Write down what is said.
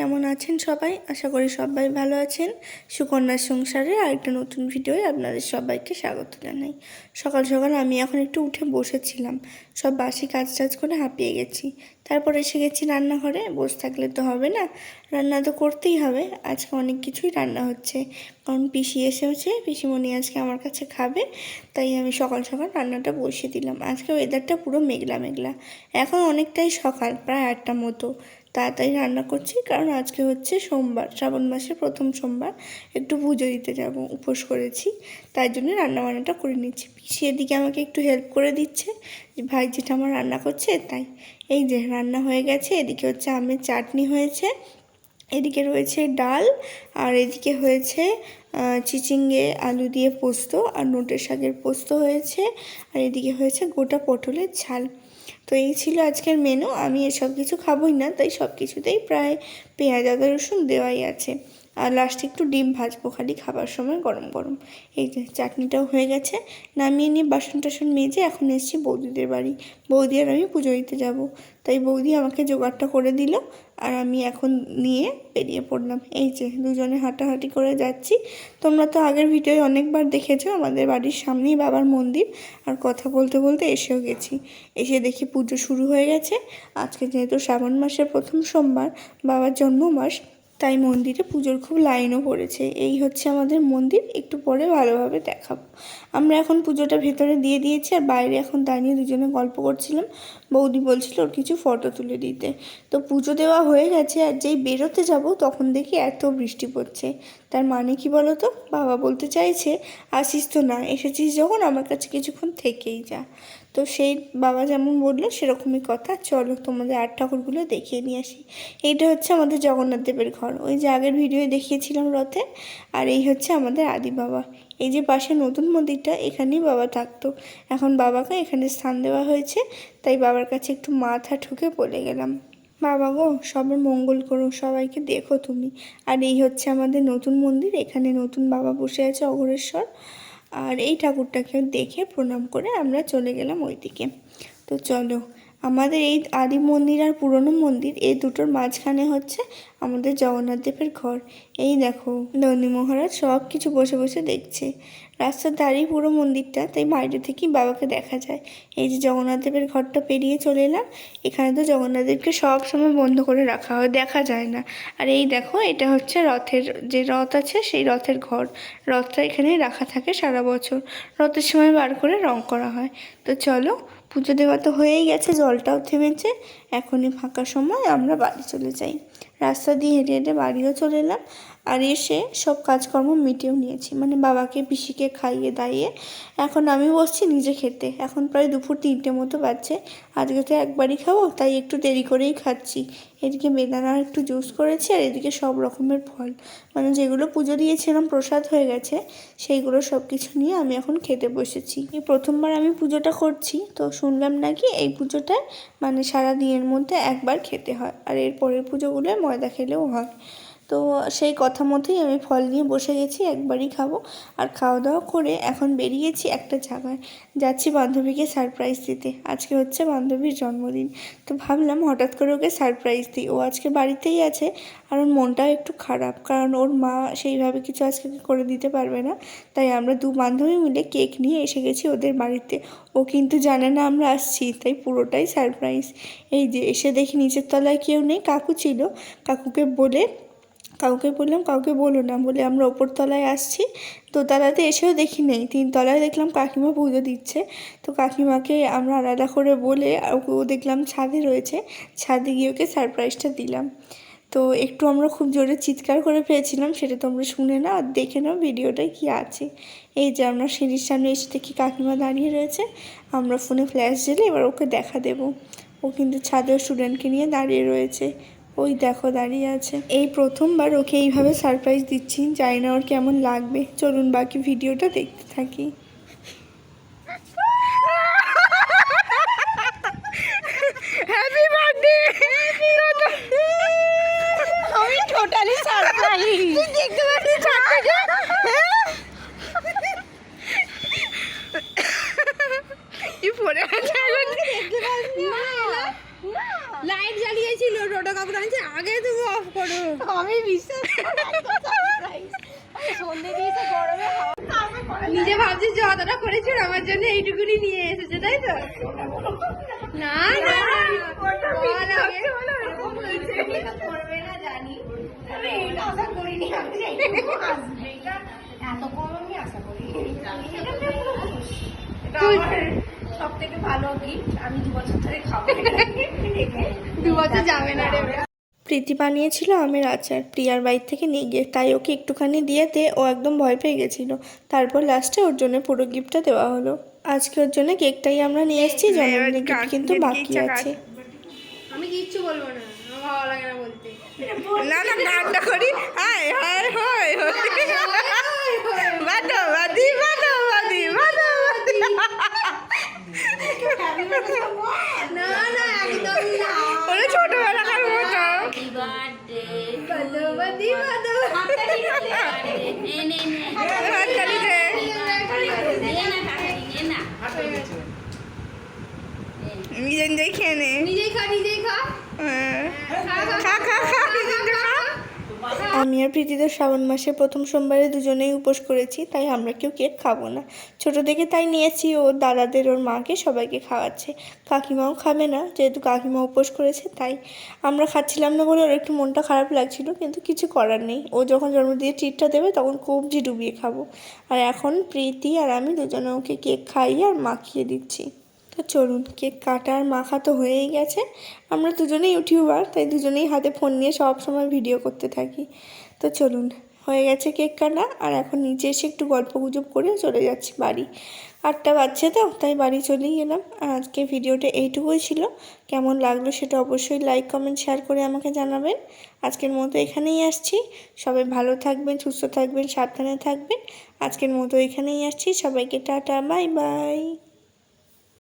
কেমন আছেন সবাই? আশা করি সবাই ভালো আছেন। সুকন্যার সংসারের আরেকটা নতুন ভিডিওয়ে আপনাদের সবাইকে স্বাগত জানাই। সকাল সকাল আমি এখন একটু উঠে বসেছিলাম। সব বাসি কাজ টাজ করে হাঁপিয়ে গেছি। তারপর এসে গেছি রান্নাঘরে। বসে থাকলে তো হবে না। রান্না তো করতেই হবে। আজকে অনেক কিছুই রান্না হচ্ছে। কারণ পিসি এসেছে পিসিমণি আজকে আমার কাছে খাবে। তাই আমি সকাল সকাল রান্নাটা বসিয়ে দিলাম। আজকে ওয়েদারটা পুরো মেঘলা মেঘলা এখন অনেকটাই সকাল, প্রায় আটটা মতো। তাড়াতাড়ি রান্না করছি, কারণ আজকে হচ্ছে সোমবার, শ্রাবণ মাসের প্রথম সোমবার। একটু পুজো দিতে যাব, উপোস করেছি, তাই জন্য রান্না বান্নাটা করে নিচ্ছি। পিসি এদিকে আমাকে একটু হেল্প করে দিচ্ছে, যে ভাই যেটা আমার রান্না করছে, তাই। এই যে রান্না হয়ে গেছে, এদিকে হচ্ছে আমের চাটনি হয়েছে, এদিকে রয়েছে ডাল, আর এদিকে হয়েছে চিচিঙ্গে, আলু দিয়ে পোস্ত, আর নোটের শাকের পোস্ত হয়েছে, আর এদিকে হয়েছে গোটা পটলের ঝাল। তো এই ছিল আজকের মেনু আমি এসব কিছু খাবোই না, তাই সব কিছুতেই প্রায় পেঁয়াজ, আদা, রসুন দেওয়াই আছে। আর লাস্টে একটু ডিম ভাজবো, খালি খাবার সময় গরম গরম। এই যে চাটনিটাও হয়ে গেছে, নামিয়ে নিয়ে বাসন টাসন মেজে এখন এসছি বৌদিদের বাড়ি। বৌদি আর আমি পুজো দিতে যাব। তাই বৌদি আমাকে জোগাড়টা করে দিল আর আমি এখন নিয়ে বেরিয়ে পড়লাম। এই যে দুজনে হাঁটাহাঁটি করে যাচ্ছি। তোমরা তো আগের ভিডিওয় অনেকবার দেখেছ আমাদের বাড়ির সামনেই বাবার মন্দির। আর কথা বলতে বলতে এসেও গেছি। এসে দেখি পুজো শুরু হয়ে গেছে। আজকে যেহেতু শ্রাবণ মাসের প্রথম সোমবার, বাবার জন্ম মাস তাই মন্দিরে পুজোর খুব লাইনও পড়েছে। এই হচ্ছে আমাদের মন্দির, একটু পরে ভালোভাবে দেখাবো। আমরা এখন পুজোটা ভেতরে দিয়ে দিয়েছি আর বাইরে এখন দাঁড়িয়ে দুজনে গল্প করছিলাম। বৌদি বলছিল ওর কিছু ফটো তুলে দিতে। তো পুজো দেওয়া হয়ে গেছে আর যেই বেরোতে যাব তখন দেখি এত বৃষ্টি পড়ছে। তার মানে কি বলো তো বাবা বলতে চাইছে, আসিস তো না, এসেছিস যখন, আমার কাছে কিছুক্ষণ থেকেই যা। তো সেই বাবা যেমন বলল, সেরকমই কথা। চলো তোমাদের আট ঠাকুরগুলো দেখিয়ে নিয়ে আসি। এইটা হচ্ছে আমাদের জগন্নাথ দেবের ঘর। ওই যে আগের ভিডিওয়ে দেখিয়েছিলাম রথে আর এই হচ্ছে আমাদের আদি বাবা। এই যে পাশে নতুন মন্দিরটা, এখানেই বাবা থাকতো। এখন বাবাকে এখানে স্থান দেওয়া হয়েছে, তাই বাবার কাছে একটু মাথা ঠুকে বলে গেলাম। বাবা গো, সবার মঙ্গল করো, সবাইকে দেখো তুমি। আর এই হচ্ছে আমাদের নতুন মন্দির, এখানে নতুন বাবা বসে আছে অঘরেশ্বর। আর এই ঠাকুরটাকে দেখে প্রণাম করে আমরা চলে গেলাম ওইদিকে। তো চলো, আমাদের এই আদি মন্দির আর পুরনো মন্দির, এই দুটোর মাঝখানে হচ্ছে আমাদের জগন্নাথ দেবের ঘর। এই দেখো নন্দী মহারাজ সব কিছু বসে বসে দেখছে। রাস্তার ধারেই পুরো মন্দিরটা, তাই বাইরে থেকেই বাবাকে দেখা যায়। এই যে জগন্নাথ দেবের ঘরটা পেরিয়ে চলে এলাম, এখানে তো জগন্নাথ দেবকে সব সময় বন্ধ করে রাখা হয়, দেখা যায় না। আর এই দেখো, এটা হচ্ছে রথের, যে রথ আছে সেই রথের ঘর। রথটা এখানেই রাখা থাকে সারা বছর। রথের সময় বার করে রং করা হয়। তো চলো, পুজো দেওয়া তো হয়েই গেছে, জলটাও থেমেছে। এখনই ফাঁকা সময়, আমরা বাড়ি চলে যাই। রাস্তা দিয়ে হেঁটে হেঁটে বাড়িও চলে এলাম। আর এসে সব কাজকর্ম মিটিয়েও নিয়েছি। মানে বাবাকে, পিসিকে খাইয়ে দাইয়ে এখন আমি বসছি নিজে খেতে। এখন প্রায় দুপুর তিনটে মতো বাজছে। আজকে তো একবারই খাব, তাই একটু দেরি করেই খাচ্ছি। এদিকে বেদানার একটু জুস করেছি আর এদিকে সব রকমের ফল। মানে যেগুলো পুজো দিয়েছিলাম, প্রসাদ হয়ে গেছে, সেইগুলো সব কিছু নিয়ে আমি এখন খেতে বসেছি। এই প্রথমবার আমি পুজোটা করছি, তো শুনলাম নাকি এই পুজোটায় মানে সারা দিনের মধ্যে একবার খেতে হয়, আর এর পরের পুজোগুলোয় ময়দা খেলেও হয়। তো সেই কথা মতোই আমি ফল নিয়ে বসে গেছি, একবারই খাব। আর খাওয়া দাওয়া করে এখন বেরিয়েছি একটা জায়গায়। যাচ্ছি বান্ধবীকে সারপ্রাইজ দিতে। আজকে হচ্ছে বান্ধবীর জন্মদিন। তো ভাবলাম হঠাৎ করে ওকে সারপ্রাইজ দিই। ও আজকে বাড়িতেই আছে আর ওর মনটাও একটু খারাপ। কারণ ওর মা সেইভাবে কিছু আজকে করে দিতে পারবে না। তাই আমরা দু বান্ধবী মিলে কেক নিয়ে এসে গেছি ওদের বাড়িতে। ও কিন্তু জানে না আমরা আসছি, তাই পুরোটাই সারপ্রাইজ এই যে এসে দেখি নিচের তলায় কেউ নেই, কাকু ছিল। কাকুকে বলে কাউকে বললাম, কাউকে বলো না। বলে আমরা ওপর তলায় আসছি। দোতলাতে এসেও দেখি নেই। তিন তলায় দেখলাম কাকিমা পুজো দিচ্ছে। তো কাকিমাকে আমরা আলাদা করে বলে ও দেখলাম ছাদে রয়েছে। ছাদে গিয়ে ওকে সারপ্রাইজটা দিলাম। তো একটু আমরা খুব জোরে চিৎকার করে পেয়েছিলাম, সেটা তোমরা শুনে না আর দেখে নাও ভিডিওটায় কি আছে। এই যে আমরা সিঁড়ির সামনে এসে দেখি কাকিমা দাঁড়িয়ে রয়েছে। আমরা ফোনে ফ্ল্যাশ জেলে এবার ওকে দেখা দেবো। ও কিন্তু ছাদেও স্টুডেন্টকে নিয়ে দাঁড়িয়ে রয়েছে। ওই দেখো দাঁড়িয়ে আছে। এই প্রথমবার ওকে এইভাবে সারপ্রাইজ দিচ্ছি জানি না ওর কেমন লাগবে। চলুন বাকি ভিডিওটা দেখতে থাকি। হ্যাপি বার্থডে আমি টোটালি সারপ্রাইজ তুই দেখতে পাচ্ছিস ছাদটাকে কি পড়ে আছে? লাইট জ্বালিয়েছিল টোটো কাপড় আনছি আগে তুমি অফ করো আমি বিশ্বাস নিজে ভাবছি যে অতটা করেছি ওর আমার জন্য এইটুকুনি নিয়ে এসেছে তাই তো না না না বল আগে। সব থেকে ভালো গিফট আমি দু বছর ধরে খাব। দু বছর যাবে না রে প্রীতি বানিয়েছিল আমের আচার। প্রিয়ার বাইর থেকে নিয়ে গিয়ে তাই ওকে একটুখানি দিয়েতে ও একদম ভয় পেয়ে গেছিল। তারপর লাস্টে ওর জন্য পুরো গিফটটা দেওয়া হলো। আজকে ওর জন্য কেকটাই আমরা নিয়ে এসেছি জন্মদিনের গিফট কিন্তু বাকি আছে। আমি কিচ্ছু বলব না ভালো লাগে না বলতে। না না করি। হাই হাই হাই বাদো বাদি বাদো বাদি বাদো বাদি না না একদম না ওরে ছোটবেলাকার মতো বাদবাদি বাদো হাততালি দে নিজে নিজেই খেয়ে নে নিজেই খা নিজেই খা। হ্যাঁ। খা খা খা। আমি আর প্রীতিতে শ্রাবণ মাসের প্রথম সোমবারে দুজনেই উপোস করেছি, তাই আমরা কেউ কেক খাব না। ছোট থেকে তাই নিয়েছি ওর দাদাদের, ওর মাকে সবাইকে খাওয়াচ্ছে। কাকিমাও খাবে না, যেহেতু কাকিমা উপোস করেছে, তাই আমরা খাচ্ছিলাম না বলে ওর একটু মনটা খারাপ লাগছিল, কিন্তু কিছু করার নেই। ও যখন জন্মদিনের ট্রিটটা দেবে, তখন কবজি ডুবিয়ে খাব। আর এখন প্রীতি আর আমি দুজনে ওকে কেক খাইয়ে আর মাখিয়ে দিচ্ছি। তো চলুন, কেক কাটার মাখা তো হয়েই গেছে। আমরা দুজনেই ইউটিউবার, তাই দুজনেই হাতে ফোন নিয়ে সব সময় ভিডিও করতে থাকি। তো চলুন, হয়ে গেছে কেক কাটা, আর এখন নিচে এসে একটু গল্প গুজব করে চলে যাচ্ছি বাড়ি। আটটা বাজছে তো, তাই বাড়ি চলেই গেলাম আর আজকে ভিডিওটা এইটুকুই ছিল। কেমন লাগল সেটা অবশ্যই লাইক কমেন্ট শেয়ার করে আমাকে জানাবেন। আজকের মতো এখানেই আসছি। সবাই ভালো থাকবেন, সুস্থ থাকবেন, সাবধানে থাকবেন। আজকের মতো এখানেই আসছি। সবাইকে টাটা বাই বাই